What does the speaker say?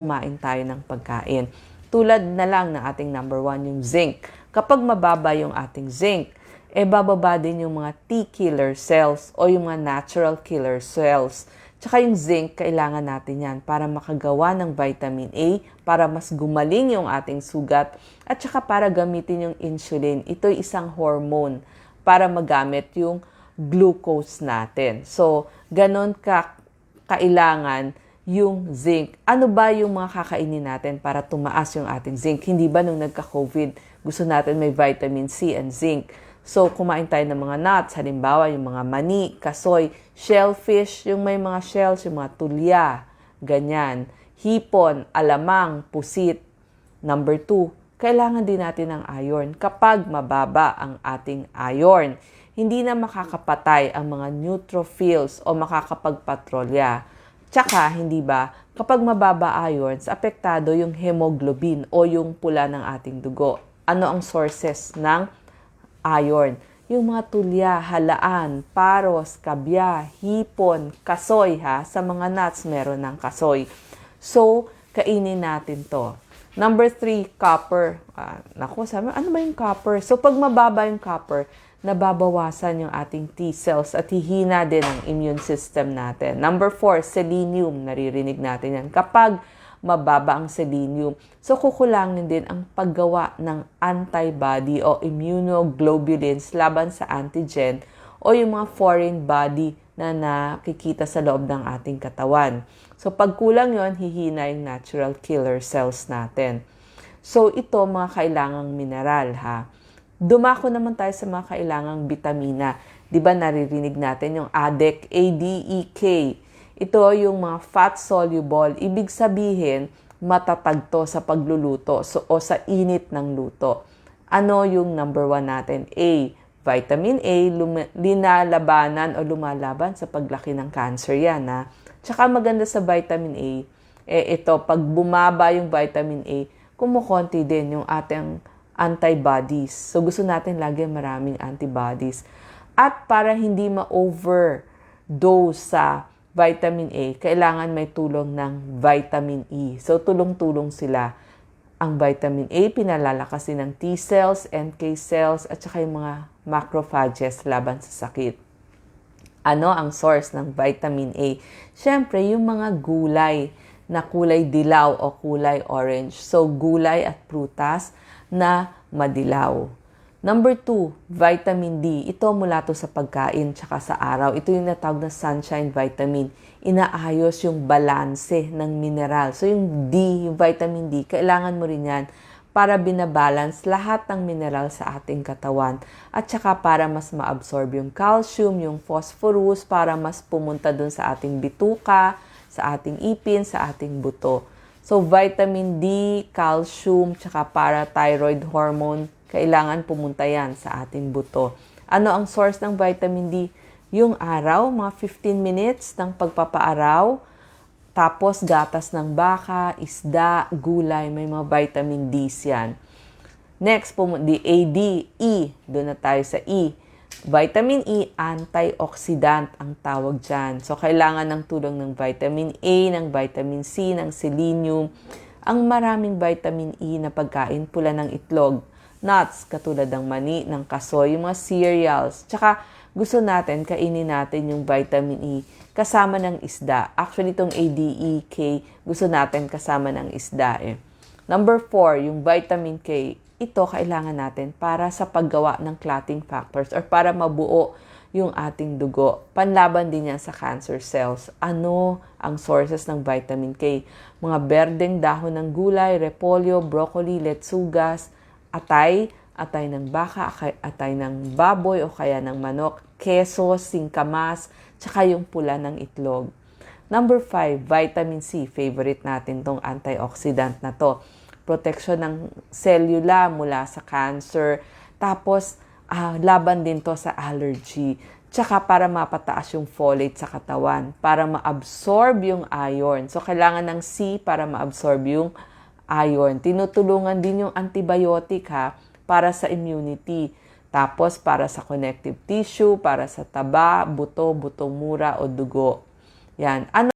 kumain tayo ng pagkain. Tulad na lang ng ating number one, yung zinc. Kapag mababa yung ating zinc, eh bababa din yung mga T-killer cells o yung mga natural killer cells. Tsaka yung zinc, kailangan natin yan para makagawa ng vitamin A, para mas gumaling yung ating sugat, at tsaka para gamitin yung insulin. Ito'y isang hormone para magamit yung glucose natin. So, ganon ka kailangan yung zinc. Ano ba yung mga kakainin natin para tumaas yung ating zinc? Hindi ba nung nagka-COVID, gusto natin may vitamin C and zinc? So, kumain tayo ng mga nuts, halimbawa yung mga mani, kasoy, shellfish, yung may mga shells, yung mga tulya, ganyan. Hipon, alamang, pusit. Number two, kailangan din natin ng iron kapag mababa ang ating iron. Hindi na makakapatay ang mga neutrophils o makakapagpatrolya. Tsaka, hindi ba, kapag mababa ions, apektado yung hemoglobin o yung pula ng ating dugo. Ano ang sources ng iron? Yung mga tulya, halaan, paros, kabya, hipon, kasoy ha. Sa mga nuts, meron ng kasoy. So, kainin natin to. Number three, copper. Ah, naku, sabi, ano ba yung copper? So, pag mababa yung copper, nababawasan yung ating T cells at hihina din ang immune system natin. Number four, selenium. Naririnig natin yan. Kapag mababa ang selenium, so kukulangin din ang paggawa ng antibody o immunoglobulins laban sa antigen o yung mga foreign body na nakikita sa loob ng ating katawan. So pag kulang yon hihina yung natural killer cells natin. So ito mga kailangang mineral ha. Dumako naman tayo sa mga kailangang bitamina. 'Di ba naririnig natin yung ADEK, ADEK. Ito yung mga fat soluble. Ibig sabihin, matatag to sa pagluluto so, o sa init ng luto. Ano yung number one natin? A, vitamin A, lum- linalabanan o lumalaban sa paglaki ng cancer yan. Ha? Tsaka maganda sa vitamin A, eh ito, pag bumaba yung vitamin A, kumukonti din yung ating antibodies. So gusto natin lagi maraming antibodies. At para hindi ma-overdose sa vitamin A, kailangan may tulong ng vitamin E. So tulong-tulong sila. Ang vitamin A, pinalalakasin ng T cells, NK cells, at saka yung mga macrophages laban sa sakit. Ano ang source ng vitamin A? Siyempre, yung mga gulay na kulay dilaw o kulay orange. So, gulay at prutas na madilaw. Number two, vitamin D. Ito mula to sa pagkain tsaka sa araw. Ito yung natawag na sunshine vitamin. Inaayos yung balanse ng mineral. So yung D, yung vitamin D, kailangan mo rin yan para binabalance lahat ng mineral sa ating katawan. At saka para mas maabsorb yung calcium, yung phosphorus, para mas pumunta dun sa ating bituka, sa ating ipin, sa ating buto. So, vitamin D, calcium, tsaka parathyroid hormone, kailangan pumunta yan sa ating buto. Ano ang source ng vitamin D? Yung araw, mga 15 minutes ng pagpapaaraw, tapos gatas ng baka, isda, gulay, may mga vitamin D yan. Next, pumunta, A, D, E. Doon na tayo sa E. Vitamin E, antioxidant ang tawag dyan. So, kailangan ng tulong ng vitamin A, ng vitamin C, ng selenium. Ang maraming vitamin E na pagkain pula ng itlog, nuts, katulad ng mani, ng kasoy, yung mga cereals. Tsaka, gusto natin, kainin natin yung vitamin E kasama ng isda. Actually, itong ADEK, gusto natin kasama ng isda eh. Number four, yung vitamin K ito kailangan natin para sa paggawa ng clotting factors or para mabuo yung ating dugo. Panlaban din yan sa cancer cells. Ano ang sources ng vitamin K? Mga berdeng dahon ng gulay, repolyo, broccoli, letsugas, atay, atay ng baka, atay ng baboy o kaya ng manok, keso, singkamas, tsaka yung pula ng itlog. Number 5, vitamin C. Favorite natin tong antioxidant na to protection ng selula mula sa cancer. Tapos, uh, laban din to sa allergy. Tsaka para mapataas yung folate sa katawan, para ma-absorb yung iron. So, kailangan ng C para ma-absorb yung. Tinutulungan din yung antibiotic ha, para sa immunity. Tapos, para sa connective tissue, para sa taba, buto, buto mura o dugo. Yan. Ano